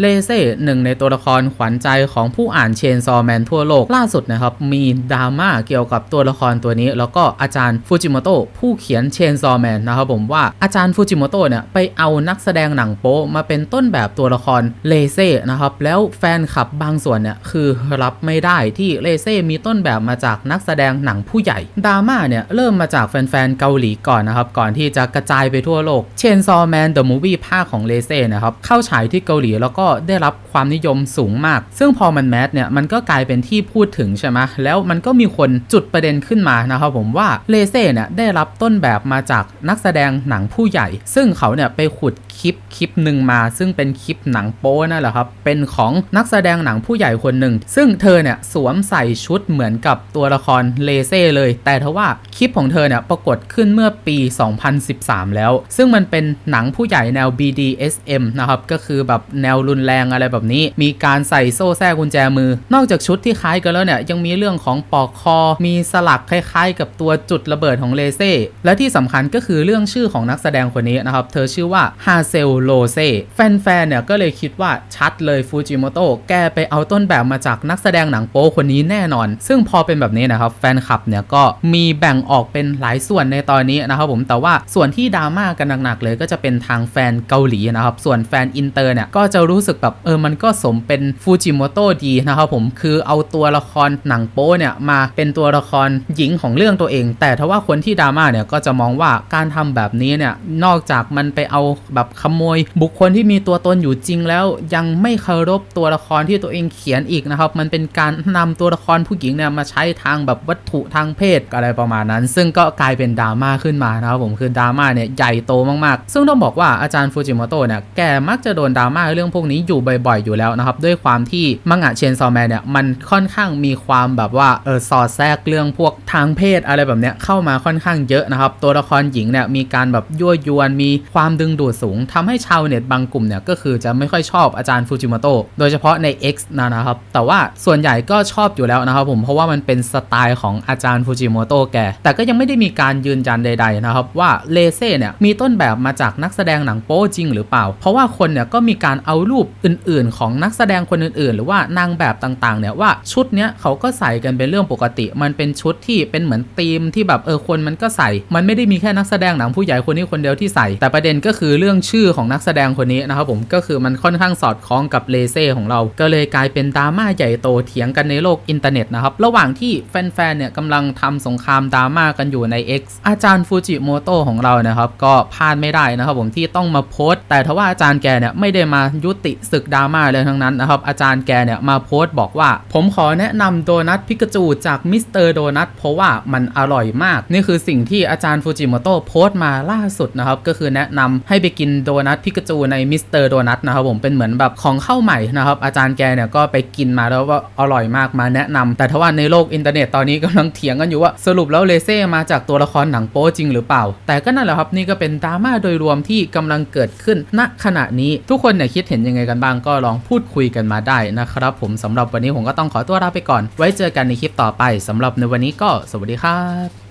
เลเซ่หนึ่งในตัวละครขวัญใจของผู้อ่านเชนซอแมนทั่วโลกล่าสุดนะครับ มีดราม่าเกี่ยวกับตัวละครตัวนี้ แล้วก็อาจารย์ฟูจิโมโตะผู้เขียนเชนซอแมนนะครับผมว่าอาจารย์ฟูจิโมโตะเนี่ยไปเอานักแสดงหนังโป๊มาเป็นต้นแบบตัวละครเลเซ่นะครับแล้วแฟนคลับบางส่วนเนี่ยคือรับไม่ได้ที่เลเซ่มีต้นแบบมาจากนักแสดงหนังผู้ใหญ่ดราม่าเนี่ยเริ่มมาจากแฟนๆเกาหลีก่อนนะครับก่อนที่จะกระจายไปทั่วโลกเชนซอแมนเดอะมูฟวี่ภาคของเลเซ่นะครับเข้าฉายที่เกาหลีแล้วก็ได้รับความนิยมสูงมาก ซึ่งพอมันแมสเนี่ยมันก็กลายเป็นที่พูดถึงใช่ไหมแล้วมันก็มีคนจุดประเด็นขึ้นมานะครับผมว่าเลเซ่เนี่ยได้รับต้นแบบมาจากนักแสดงหนังผู้ใหญ่ ซึ่งเขาเนี่ยไปขุดคลิปคลิปหนึ่งมา ซึ่งเป็นคลิปหนังโป๊นั่นแหละครับเป็นของนักแสดงหนังผู้ใหญ่คนหนึ่ง ซึ่งเธอเนี่ยสวมใส่ชุดเหมือนกับตัวละครเลเซ่เลย แต่ทว่าคลิปของเธอเนี่ยปรากฏขึ้นเมื่อปี 2013 แล้ว ซึ่งมันเป็นหนังผู้ใหญ่แนว BDSM นะครับก็คือแบบแนวรุนแรงอะไรแบบนี้ มีการใส่โซ่แท้กุญแจมือ นอกจากชุดที่คล้ายกันแล้วเนี่ยยังมีเรื่องของปอกคอ มีสลักคล้ายๆ กับตัวจุดระเบิดของเลเซ่และที่สำคัญก็คือเรื่องชื่อของนักแสดงคนนี้นะครับ เธอชื่อว่าฮาเซลโลเซ่แฟนๆเนี่ยก็เลยคิดว่าชัดเลยฟูจิโมโตะแกไปเอาต้นแบบมาจากนักแสดงหนังโป๊คนนี้แน่นอน ซึ่งพอเป็นแบบนี้นะครับแฟนคลับเนี่ยก็มีแบ่งออกเป็นหลายส่วนในตอนนี้นะครับผมแต่ว่าส่วนที่ดราม่ากันหนักๆเลยก็จะเป็นทางแฟนเกาหลีนะครับส่วนแฟนอินเตอร์เนี่ยก็จะรู้สึกแบบเออมันก็สมเป็นฟูจิโมโตะดีนะครับผมคือเอาตัวละครหนังโป๊เนี่ยมาเป็นตัวละครหญิงของเรื่องตัวเอง แต่ถ้าว่าคนที่ดราม่าเนี่ยก็จะมองว่าการทำแบบนี้เนี่ยนอกจากมันไปเอาแบบขโมย บุคคลที่มีตัวตนอยู่จริงแล้วยังไม่เคารพตัวละครที่ตัวเองเขียนอีกนะครับ มันเป็นการนำตัวละครผู้หญิงเนี่ยมาใช้ทางแบบวัตถุทางเพศอะไรประมาณนั้น ซึ่งก็กลายเป็นดราม่าขึ้นมานะครับผมคือดราม่าเนี่ยใหญ่โตมากๆ ซึ่งต้องบอกว่าอาจารย์ฟูจิโมโตะเนี่ยแกมักจะโดนดราม่าเรื่องพวกนี้อยู่บ่อยๆอยู่แล้วนะครับ ด้วยความที่มังงะเชนซอแมนเนี่ยมันค่อนข้างมีความแบบว่าเออสอดแทรกเรื่องพวกทางเพศอะไรแบบเนี้ยเข้ามาค่อนข้างเยอะนะครับ ตัวละครหญิงเนี่ยมีการแบบยั่วยวนมีความดึงดูดสูงทำให้ชาวเน็ตบางกลุ่มเนี่ยก็คือจะไม่ค่อยชอบอาจารย์ฟูจิโมโตะโดยเฉพาะใน X นะนะครับ แต่ว่าส่วนใหญ่ก็ชอบอยู่แล้วนะครับผมเพราะว่ามันเป็นสไตล์ของอาจารย์ฟูจิโมโตะแกแต่ก็ยังไม่ได้มีการยืนยันใด ๆนะครับ ว่าเลเซ่เนี่ยมีต้นแบบมาจากนักแสดงหนังโป๊จริงหรือเปล่า เพราะว่าคนเนี่ยก็มีการเอารูปอื่นๆ ของนักแสดงคนอื่นๆ หรือว่านางแบบต่างๆเนี่ยว่าชุดเนี้ยเขาก็ใส่กันเป็นเรื่องปกติ มันเป็นชุดที่เป็นเหมือนธีมที่แบบเออคนมันก็ใส่ มันไม่ได้มีแค่นักแสดงหนังผู้ใหญ่คนนี้คนเดียวที่ใส่ แต่ประเด็นก็คือเรื่องชื่อของนักแสดงคนนี้นะครับผมก็คือมันค่อนข้างสอดคล้องกับเลเซ่ของเรา ก็เลยกลายเป็นดราม่าใหญ่โตเถียงกันในโลกอินเทอร์เน็ตนะครับระหว่างที่แฟนๆเนี่ยกำลังทำสงครามดราม่ากันอยู่ใน X อาจารย์ฟูจิโมโตะของเรานะครับก็พลาดไม่ได้นะครับผมที่ต้องมาโพสต์ แต่ทว่าอาจารย์แกเนี่ยไม่ได้มายุติศึกดราม่าเลยทั้งนั้นนะครับ อาจารย์แกเนี่ยมาโพสต์บอกว่า ผมขอแนะนำโดนัทพิกาจูจากมิสเตอร์โดนัทเพราะว่ามันอร่อยมาก นี่คือสิ่งที่อาจารย์ฟูจิโมโตะโพสต์มาล่าสุดนะครับ ก็คือแนะนำให้ไปกินโดนัทพิกาจูในมิสเตอร์โดนัทนะครับผมเป็นเหมือนแบบของเข้าใหม่นะครับ อาจารย์แกเนี่ยก็ไปกินมาแล้วว่าอร่อยมากมาแนะนำแต่ทว่าในโลกอินเทอร์เน็ตตอนนี้กำลังเถียงกันอยู่ว่าสรุปแล้วเลเซ่มาจากตัวละครหนังโป๊จริงหรือเปล่า แต่ก็นั่นแหละครับนี่ก็เป็นดราม่าโดยรวมที่กำลังเกิดขึ้นณขณะนี้ทุกคนเนี่ยคิดเห็นยังไงกันบ้างก็ลองพูดคุยกันมาได้นะครับ ผมสำหรับวันนี้ผมก็ต้องขอตัวลาไปก่อน ไว้เจอกันในคลิปต่อไปสำหรับในวันนี้ก็สวัสดีครับ